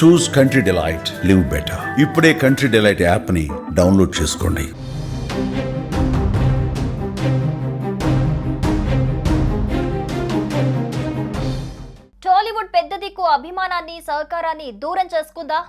Choose country delight live better ఇప్పుడే country delight యాప్ని download చేసుకోండి. టాలీవుడ్ పెద్ద దిక్కు అభిమానాన్ని సహకారాన్ని దూరం చేసుకుందా?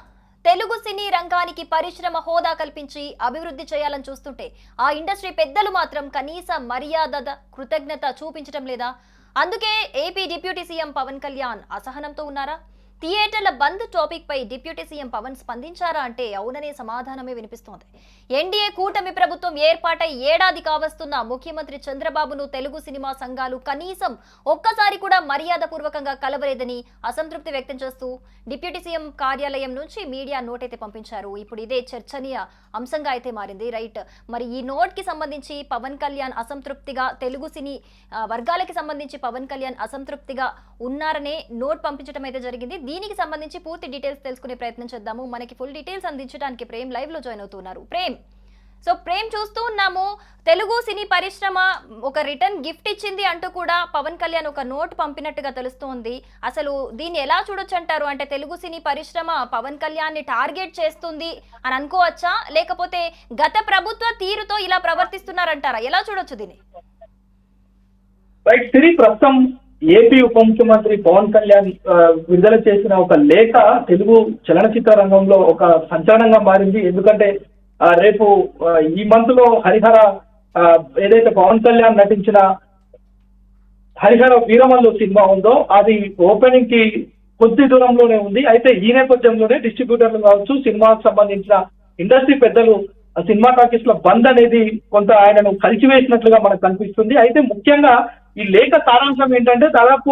తెలుగు సినీ రంగానికి పరిశ్రమ హోదా కల్పించి అభివృద్ధి చేయాలని చూస్తుంటే ఆ ఇండస్ట్రీ పెద్దలు మాత్రం కనీస మర్యాద కృతజ్ఞత చూపించడం లేదా? అందుకే AP deputy CM Pawan Kalyan అసహనంతో ఉన్నారా? థియేటర్ల బంద్ టాపిక్ పై డిప్యూటీ సీఎం పవన్ స్పందించారా అంటే అవుననే సమాధానమే వినిపిస్తోంది. ఎన్డీఏ కూటమి ప్రభుత్వం ఏర్పాటై ఏడాది కావస్తున్న ముఖ్యమంత్రి చంద్రబాబును తెలుగు సినిమా సంఘాలు కనీసం ఒక్కసారి కూడా మర్యాదపూర్వకంగా కలవలేదని అసంతృప్తి వ్యక్తం చేస్తూ డిప్యూటీ సీఎం కార్యాలయం నుంచి మీడియా నోట్ అయితే పంపించారు. ఇప్పుడు ఇదే చర్చనీయ అంశంగా అయితే మారింది. రైట్. మరి ఈ నోట్కి సంబంధించి పవన్ కళ్యాణ్ అసంతృప్తిగా తెలుగు సినీ వర్గాలకి సంబంధించి పవన్ కళ్యాణ్ అసంతృప్తిగా ఉన్నారనే నోట్ పంపించడం అయితే జరిగింది. దీనికి సంబంధించి పూర్తి డీటెయిల్స్ తెలుసుకునే ప్రయత్నం చేద్దాము. మనకి ఫుల్ డీటెయిల్స్ అందించడానికి ప్రేమ్ లైవ్లో జాయిన్ అవుతున్నారు. ప్రేమ్ సో ప్రేమ్ చూస్తూ ఉన్నాము. తెలుగు సినీ పరిశ్రమ ఒక రిటర్న్ గిఫ్ట్ ఇచ్చింది అంటూ కూడా పవన్ కళ్యాణ్ ఒక నోట్ పంపినట్టుగా తెలుస్తోంది. అసలు దీన్ని ఎలా చూడొచ్చు అంటారు? అంటే తెలుగు సినీ పరిశ్రమ పవన్ కళ్యాణ్ని టార్గెట్ చేస్తుంది అని అనుకోవచ్చా? లేకపోతే గత ప్రభుత్వ తీరుతో ఇలా ప్రవర్తిస్తున్నారంటారా? ఎలా చూడొచ్చు దీన్ని? రైట్ సిరి ప్రస్తుతం ఏపీ ఉప ముఖ్యమంత్రి పవన్ కళ్యాణ్ విడుదల చేసిన ఒక లేఖ తెలుగు చలనచిత్ర రంగంలో ఒక సంచలనంగా మారింది. ఎందుకంటే రేపు ఈ మంత్లో హరిహర ఏదైతే పవన్ కళ్యాణ్ నటించిన హరిహర వీరమల్లు సినిమా ఉందో అది ఓపెనింగ్కి కొద్ది దూరంలోనే ఉంది. అయితే ఈ నేపథ్యంలోనే డిస్ట్రిబ్యూటర్లు కావచ్చు సినిమాకు సంబంధించిన ఇండస్ట్రీ పెద్దలు సినిమా టాకీస్లో బంద్ అనేది కొంత ఆయనను కలిసివేసినట్లుగా మనకు కనిపిస్తుంది. అయితే ముఖ్యంగా ఈ లేఖ సారాంశం ఏంటంటే దాదాపు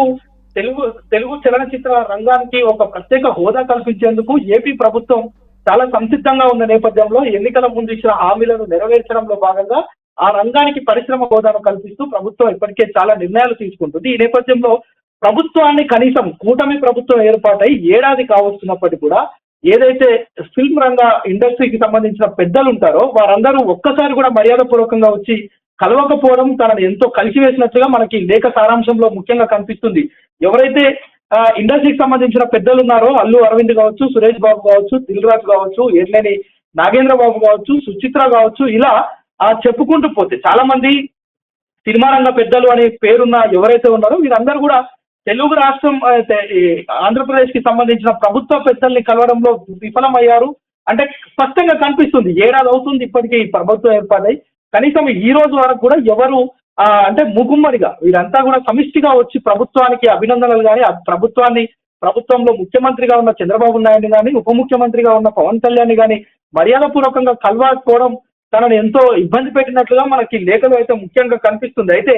తెలుగు తెలుగు చలనచిత్ర రంగానికి ఒక ప్రత్యేక హోదా కల్పించేందుకు ఏపీ ప్రభుత్వం చాలా సంసిద్ధంగా ఉన్న నేపథ్యంలో ఎన్నికల ముందు ఇచ్చిన హామీలను నెరవేర్చడంలో భాగంగా ఆ రంగానికి పరిశ్రమ హోదాను కల్పిస్తూ ప్రభుత్వం ఇప్పటికే చాలా నిర్ణయాలు తీసుకుంటుంది. ఈ నేపథ్యంలో ప్రభుత్వాన్ని కనీసం కూటమి ప్రభుత్వం ఏర్పాటై ఏడాది కావస్తున్నప్పటికీ కూడా ఏదైతే ఫిల్మ్ రంగ ఇండస్ట్రీకి సంబంధించిన పెద్దలు ఉంటారో వారందరూ ఒక్కసారి కూడా మర్యాదపూర్వకంగా వచ్చి కలవకపోవడం తనను ఎంతో కలిసివేసినట్టుగా మనకి లేఖ సారాంశంలో ముఖ్యంగా కనిపిస్తుంది. ఎవరైతే ఇండస్ట్రీకి సంబంధించిన పెద్దలు ఉన్నారో. అల్లు అరవింద్ కావచ్చు సురేష్ బాబు కావచ్చు దిల్ రాజు కావచ్చు ఎర్లేని నాగేంద్ర బాబు కావచ్చు సుచిత్ర కావచ్చు ఇలా చెప్పుకుంటూ పోతే చాలా మంది సినిమా రంగ పెద్దలు అనే పేరున్న ఎవరైతే ఉన్నారో వీరందరూ కూడా తెలుగు రాష్ట్రం అయితే ఈ ఆంధ్రప్రదేశ్కి సంబంధించిన ప్రభుత్వ పెద్దల్ని కలవడంలో విఫలమయ్యారు. అంటే స్పష్టంగా కనిపిస్తుంది ఏడాది అవుతుంది ఇప్పటికీ ఈ ప్రభుత్వం ఏర్పాటై కనీసం ఈ రోజు వరకు కూడా ఎవరు అంటే ముగుమ్మడిగా వీరంతా కూడా సమిష్టిగా వచ్చి ప్రభుత్వానికి అభినందనలు కానీ ఆ ప్రభుత్వాన్ని ప్రభుత్వంలో ముఖ్యమంత్రిగా ఉన్న చంద్రబాబు నాయుడు కానీ ఉప ముఖ్యమంత్రిగా ఉన్న పవన్ కళ్యాణ్ కానీ మర్యాదపూర్వకంగా కలవకపోవడం తనను ఎంతో ఇబ్బంది పెట్టినట్లుగా మనకి లేఖలో అయితే ముఖ్యంగా కనిపిస్తుంది. అయితే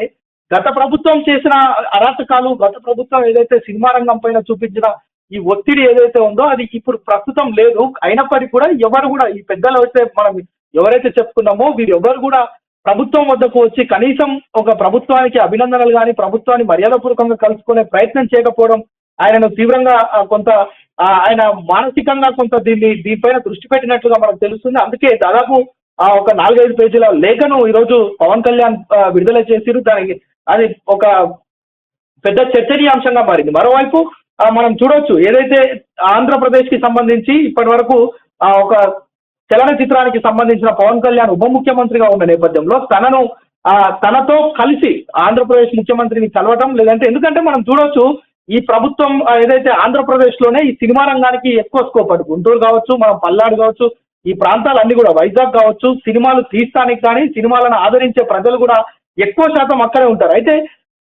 గత ప్రభుత్వం చేసిన అరాచకాలు గత ప్రభుత్వం ఏదైతే సినిమా రంగం పైన చూపించిన ఈ ఒత్తిడి ఏదైతే ఉందో అది ఇప్పుడు ప్రస్తుతం లేదు. అయినప్పటికీ కూడా ఎవరు కూడా ఈ పెద్దలు అయితే మనం ఎవరైతే చెప్పుకున్నామో వీరు ఎవరు కూడా ప్రభుత్వం వద్దకు వచ్చి కనీసం ఒక ప్రభుత్వానికి అభినందనలు కానీ ప్రభుత్వాన్ని మర్యాదపూర్వకంగా కలుసుకునే ప్రయత్నం చేయకపోవడం ఆయనను తీవ్రంగా కొంత ఆయన మానసికంగా కొంత దీన్ని దీనిపైన దృష్టి పెట్టినట్లుగా మనకు తెలుస్తుంది. అందుకే దాదాపు ఆ ఒక నాలుగైదు పేజీల లేఖను ఈరోజు పవన్ కళ్యాణ్ విడుదల చేసిరు. దానికి అది ఒక పెద్ద చర్చనీయాంశంగా మారింది. మరోవైపు మనం చూడొచ్చు ఏదైతే ఆంధ్రప్రదేశ్కి సంబంధించి ఇప్పటి వరకు ఒక చలనచిత్రానికి సంబంధించిన పవన్ కళ్యాణ్ ఉప ముఖ్యమంత్రిగా ఉన్న నేపథ్యంలో తనను తనతో కలిసి ఆంధ్రప్రదేశ్ ముఖ్యమంత్రిని కలవటం లేదంటే ఎందుకంటే మనం చూడొచ్చు ఈ ప్రభుత్వం ఏదైతే ఆంధ్రప్రదేశ్లోనే ఈ సినిమా రంగానికి ఎక్కువ స్కోప్ అటు గుంటూరు కావచ్చు మనం పల్నాడు కావచ్చు ఈ ప్రాంతాలన్నీ కూడా వైజాగ్ కావచ్చు సినిమాలు తీస్తానికి కానీ సినిమాలను ఆదరించే ప్రజలు కూడా ఎక్కువ శాతం అక్కడే ఉంటారు. అయితే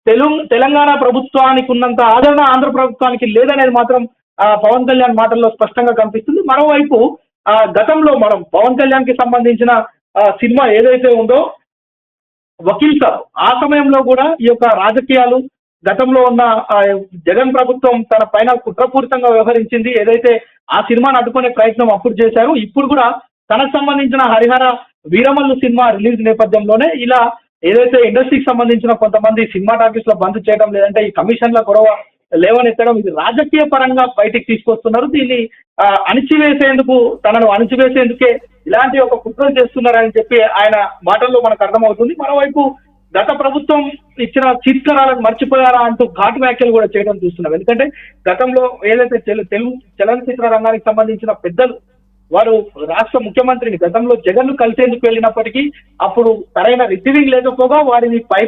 తెలుగు తెలంగాణ ప్రభుత్వానికి ఉన్నంత ఆదరణ ఆంధ్ర ప్రభుత్వానికి లేదనేది మాత్రం పవన్ కళ్యాణ్ మాటల్లో స్పష్టంగా కనిపిస్తుంది. మరోవైపు గతంలో మనం పవన్ కళ్యాణ్కి సంబంధించిన సినిమా ఏదైతే ఉందో వకీల్ సాబ్ ఆ సమయంలో కూడా ఈ యొక్క రాజకీయాలు గతంలో ఉన్న జగన్ ప్రభుత్వం తన పైన కుట్రపూరితంగా వ్యవహరించింది ఏదైతే ఆ సినిమాను అడ్డుకునే ప్రయత్నం అప్పుడు చేశారు ఇప్పుడు కూడా తనకు సంబంధించిన హరిహర వీరమల్లు సినిమా రిలీజ్ నేపథ్యంలోనే ఇలా ఏదైతే ఇండస్ట్రీకి సంబంధించిన కొంతమంది సినిమా టాకీస్లో బంద్ చేయడం లేదంటే ఈ కమిషన్ల గొడవ లేవనెత్తడం ఇది రాజకీయ పరంగా బయటికి తీసుకొస్తున్నారు. దీన్ని అణిచివేసేందుకు తనను అణిచివేసేందుకే ఇలాంటి ఒక కుట్రం చేస్తున్నారని చెప్పి ఆయన మాటల్లో మనకు అర్థమవుతుంది. మరోవైపు గత ప్రభుత్వం ఇచ్చిన చిత్కరాలను మర్చిపోయారా అంటూ ఘాటు వ్యాఖ్యలు కూడా చేయడం చూస్తున్నాం. ఎందుకంటే గతంలో ఏదైతే తెలుగు తెలుగు చలనచిత్ర రంగానికి సంబంధించిన పెద్దలు వారు రాష్ట్ర ముఖ్యమంత్రిని గతంలో జగన్ను కలిసేందుకు వెళ్ళినప్పటికీ అప్పుడు సరైన రిసీవింగ్ లేకపోగా వారిని పై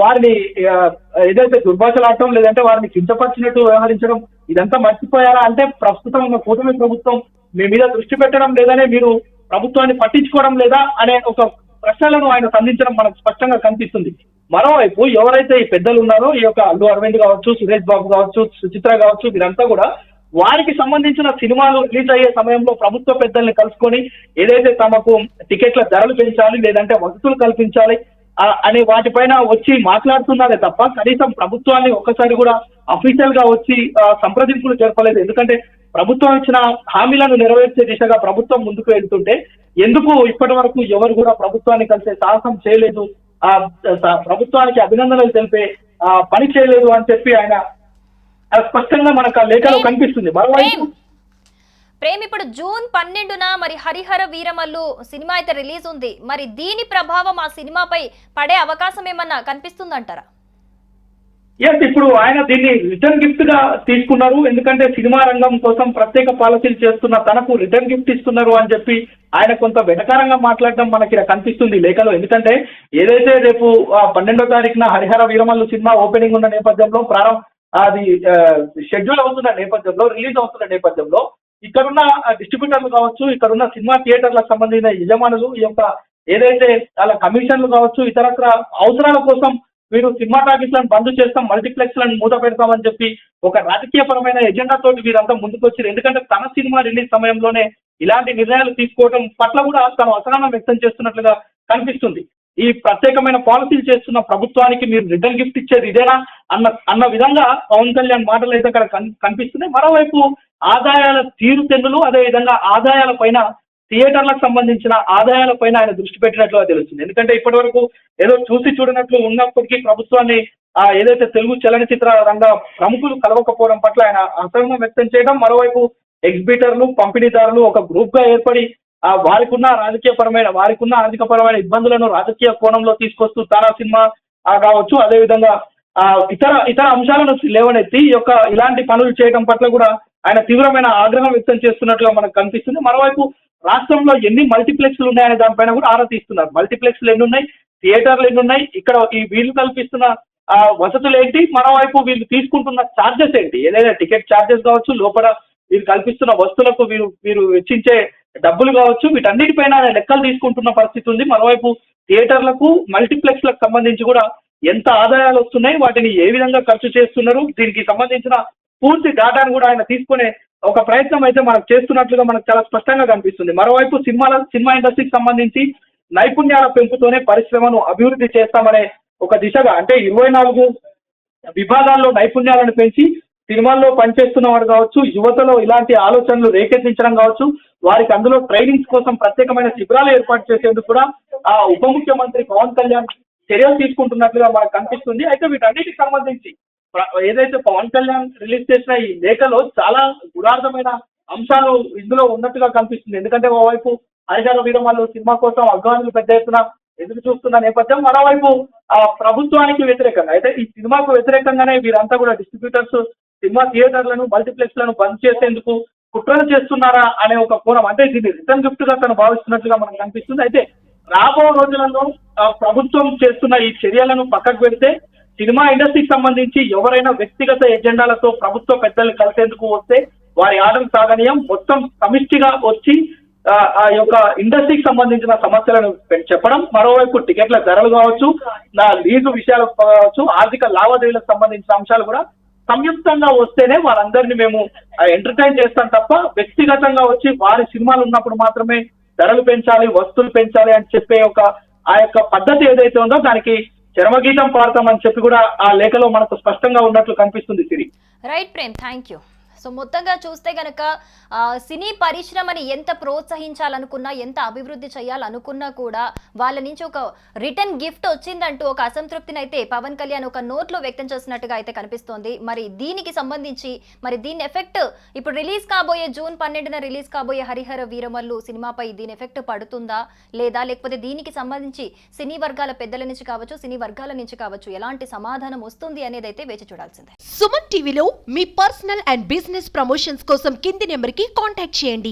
వారిని ఏదైతే ఏదైతే దుర్భాషలాడటం లేదంటే వారిని కించపరిచినట్టు వ్యవహరించడం ఇదంతా మర్చిపోయారా? అంటే ప్రస్తుతం ఉన్న కూటమి ప్రభుత్వం మీ మీద దృష్టి పెట్టడం లేదనే మీరు ప్రభుత్వాన్ని పట్టించుకోవడం లేదా అనే ఒక ప్రశ్నలను ఆయన సంధించడం మనకు స్పష్టంగా కనిపిస్తుంది. మరోవైపు ఎవరైతే ఈ పెద్దలు ఉన్నారో ఈ యొక్క అల్లు అరవింద్ కావచ్చు సురేష్ బాబు కావచ్చు సుచిత్ర కావచ్చు వీరంతా కూడా వారికి సంబంధించిన సినిమాలు రిలీజ్ అయ్యే సమయంలో ప్రభుత్వ పెద్దల్ని కలుసుకొని ఏదైతే తమకు టికెట్ల ధరలు పెంచాలి లేదంటే వసతులు కల్పించాలి అనే వాటిపైన వచ్చి మాట్లాడుతున్నారే తప్ప కనీసం ప్రభుత్వాన్ని ఒక్కసారి కూడా అఫీషియల్గా వచ్చి సంప్రదింపులు జరపలేదు. ఎందుకంటే ప్రభుత్వం ఇచ్చిన హామీలను నెరవేర్చే దిశగా ప్రభుత్వం ముందుకు వెళ్తుంటే ఎందుకు ఇప్పటి వరకు ఎవరు కూడా ప్రభుత్వాన్ని కలిసే సాహసం చేయలేదు ఆ ప్రభుత్వానికి అభినందనలు తెలిపే ఆ, పని చేయలేదు అని చెప్పి ఆయన స్పష్టంగా మనకు ఆ లేఖలో కనిపిస్తుంది. మరోవైపు ప్రేమ్ ఇప్పుడు జూన్ పన్నెండున మరి హరిహర వీరమల్లు సినిమా అయితే రిలీజ్ ఉంది. మరి దీని ప్రభావం ఆ సినిమాపై పడే అవకాశం ఏమన్నా కనిపిస్తుందంటారా? ఎస్ ఇప్పుడు ఆయన దీన్ని రిటర్న్ గిఫ్ట్గా తీసుకున్నారు. ఎందుకంటే సినిమా రంగం కోసం ప్రత్యేక పాలసీలు చేస్తున్న తనకు రిటర్న్ గిఫ్ట్ ఇస్తున్నారు అని చెప్పి ఆయన కొంత వెటకారంగా మాట్లాడడం మనకి ఇలా కనిపిస్తుంది లేఖలో. ఎందుకంటే ఏదైతే రేపు పన్నెండో తారీఖున హరిహర వీరమల్లు సినిమా ఓపెనింగ్ ఉన్న నేపథ్యంలో ప్రారంభ అది షెడ్యూల్ అవుతున్న నేపథ్యంలో రిలీజ్ అవుతున్న నేపథ్యంలో ఇక్కడున్న డిస్ట్రిబ్యూటర్లు కావచ్చు ఇక్కడున్న సినిమా థియేటర్లకు సంబంధించిన యజమానులు ఈ యొక్క ఏదైతే వాళ్ళ కమిషన్లు కావచ్చు ఇతరత్ర అవసరాల కోసం వీరు సినిమా టాకీస్లను బంద్ చేస్తాం మల్టీప్లెక్స్లను మూత పెడతామని చెప్పి ఒక రాజకీయపరమైన ఎజెండా తోటి వీరంతా ముందుకు వచ్చారు ఎందుకంటే తన సినిమా రిలీజ్ సమయంలోనే ఇలాంటి నిర్ణయాలు తీసుకోవడం పట్ల కూడా తను అసహనం వ్యక్తం చేస్తున్నట్లుగా కనిపిస్తుంది. ఈ ప్రత్యేకమైన పాలసీలు చేస్తున్న ప్రభుత్వానికి మీరు రిటర్న్ గిఫ్ట్ ఇచ్చేది ఇదేనా? అన్న అన్న విధంగా పవన్ కళ్యాణ్ మాటలు అయితే అక్కడ కన్- కనిపిస్తున్నాయి. మరోవైపు ఆదాయాల తీరుతెన్నులు అదేవిధంగా ఆదాయాల పైన థియేటర్లకు సంబంధించిన ఆదాయాల పైన ఆయన దృష్టి పెట్టినట్లుగా తెలుస్తుంది. ఎందుకంటే ఇప్పటి వరకు ఏదో చూసి చూడనట్లు ఉన్నప్పటికీ ప్రభుత్వాన్ని ఆ ఏదైతే తెలుగు చలనచిత్ర రంగ ప్రముఖులు కలవకపోవడం పట్ల ఆయన అసహనం వ్యక్తం చేయడం మరోవైపు ఎగ్జిబిటర్లు పంపిణీదారులు ఒక గ్రూప్గా ఏర్పడి ఆ వారికి ఉన్న రాజకీయపరమైన వారికి ఉన్న ఆర్థికపరమైన ఇబ్బందులను రాజకీయ కోణంలో తీసుకొస్తూ తారా సినిమా ఆ కావచ్చు అదేవిధంగా ఆ ఇతర ఇతర అంశాలను లేవనెత్తి ఈ యొక్క ఇలాంటి పనులు చేయడం పట్ల కూడా ఆయన తీవ్రమైన ఆగ్రహం వ్యక్తం చేస్తున్నట్లుగా మనకు కనిపిస్తుంది. మరోవైపు రాష్ట్రంలో ఎన్ని మల్టీప్లెక్స్లు ఉన్నాయనే దానిపైన కూడా ఆరా తీస్తున్నారు. మల్టీప్లెక్స్లు ఎన్ని ఉన్నాయి? థియేటర్లు ఎన్ని ఉన్నాయి? ఇక్కడ ఈ వీళ్ళు కల్పిస్తున్న వసతులు ఏంటి? మరోవైపు వీళ్ళు తీసుకుంటున్న ఛార్జెస్ ఏంటి? ఏదైనా టికెట్ ఛార్జెస్ కావచ్చు లోపల వీరు కల్పిస్తున్న వస్తువులకు వీరు వీరు వెచ్చించే డబ్బులు కావచ్చు వీటన్నిటిపైన ఆయన లెక్కలు తీసుకుంటున్న పరిస్థితి ఉంది. మరోవైపు థియేటర్లకు మల్టీప్లెక్స్లకు సంబంధించి కూడా ఎంత ఆదాయాలు వస్తున్నాయి వాటిని ఏ విధంగా ఖర్చు చేస్తున్నారు దీనికి సంబంధించిన పూర్తి డేటాను కూడా ఆయన తీసుకునే ఒక ప్రయత్నం అయితే మనకు చేస్తున్నట్లుగా మనకు చాలా స్పష్టంగా కనిపిస్తుంది. మరోవైపు సినిమాల సినిమా ఇండస్ట్రీకి సంబంధించి నైపుణ్యాల పెంపుతోనే పరిశ్రమను అభివృద్ధి చేస్తామనే ఒక దిశగా అంటే ఇరవై నాలుగు విభాగాల్లో నైపుణ్యాలను పెంచి సినిమాల్లో పనిచేస్తున్న వారు కావచ్చు యువతలో ఇలాంటి ఆలోచనలు రేకెత్తించడం కావచ్చు వారికి అందులో ట్రైనింగ్స్ కోసం ప్రత్యేకమైన శిబిరాలు ఏర్పాటు చేసేందుకు కూడా ఆ ఉప ముఖ్యమంత్రి పవన్ కళ్యాణ్ చర్యలు తీసుకుంటున్నట్లుగా మనకు కనిపిస్తుంది. అయితే వీటన్నిటికి సంబంధించి ఏదైతే పవన్ కళ్యాణ్ రిలీజ్ చేసిన ఈ లేఖలో చాలా గుణార్థమైన అంశాలు ఇందులో ఉన్నట్టుగా కనిపిస్తుంది. ఎందుకంటే ఓవైపు హరిహర వీరమల్లు సినిమా కోసం అభిమానులు పెద్ద ఎత్తున ఎదురు చూస్తున్న నేపథ్యం మరోవైపు ఆ ప్రభుత్వానికి వ్యతిరేకంగా అయితే ఈ సినిమాకు వ్యతిరేకంగానే వీరంతా కూడా డిస్ట్రిబ్యూటర్స్ సినిమా థియేటర్లను మల్టీప్లెక్స్లను బంద్ చేసేందుకు కుట్రలు చేస్తున్నారా అనే ఒక కోణం అంటే దీన్ని రిటర్న్ గిఫ్ట్గా తను భావిస్తున్నట్లుగా మనకు కనిపిస్తుంది. అయితే రాబో రోజులలో ప్రభుత్వం చేస్తున్న ఈ చర్యలను పక్కకు పెడితే సినిమా ఇండస్ట్రీకి సంబంధించి ఎవరైనా వ్యక్తిగత ఎజెండాలతో ప్రభుత్వ పెద్దలు కలిసేందుకు వస్తే వారి ఆటలు సాగనీయం. మొత్తం సమిష్టిగా వచ్చి ఆ, యొక్క ఇండస్ట్రీకి సంబంధించిన సమస్యలను చెప్పడం. మరోవైపు టికెట్ల ధరలు కావచ్చు నా లీజు విషయాలు కావచ్చు ఆర్థిక లావాదేవీలకు సంబంధించిన అంశాలు కూడా సంయుక్తంగా వస్తేనే వారందరినీ మేము ఎంటర్టైన్ చేస్తాం తప్ప వ్యక్తిగతంగా వచ్చి వారి సినిమాలు ఉన్నప్పుడు మాత్రమే ధరలు పెంచాలి వస్తువులు పెంచాలి అని చెప్పే ఒక ఆ యొక్క పద్ధతి ఏదైతే ఉందో దానికి చరమగీతం పాడతామని చెప్పి కూడా ఆ లేఖలో మనకు స్పష్టంగా ఉన్నట్లు కనిపిస్తుంది Siri. Right Prem thank you so మొత్తంగా చూస్తే గనక సినీ పరిశ్రమని ఎంత ప్రోత్సహించాలనుకున్నా ఎంత అభివృద్ధి చేయాలనుకున్నా కూడా వాళ్ళ నుంచి ఒక రిటర్న్ గిఫ్ట్ వచ్చిందంటూ ఒక అసంతృప్తిని అయితే పవన్ కళ్యాణ్ ఒక నోట్లో వ్యక్తం చేసినట్టుగా అయితే కనిపిస్తోంది. మరి దీనికి సంబంధించి మరి దీని ఎఫెక్ట్ ఇప్పుడు రిలీజ్ కాబోయే జూన్ పన్నెండున రిలీజ్ కాబోయే హరిహర వీరమల్లు సినిమాపై దీని ఎఫెక్ట్ పడుతుందా లేదా లేకపోతే దీనికి సంబంధించి సినీ వర్గాల పెద్దల నుంచి కావచ్చు సినీ వర్గాల నుంచి కావచ్చు ఎలాంటి సమాధానం వస్తుంది అనేది అయితే వేచి చూడాల్సిందే. సుమన్ టీవీలో మీ personal and business business promotions కోసం కింది నెంబర్కి కాంటాక్ట్ చేయండి.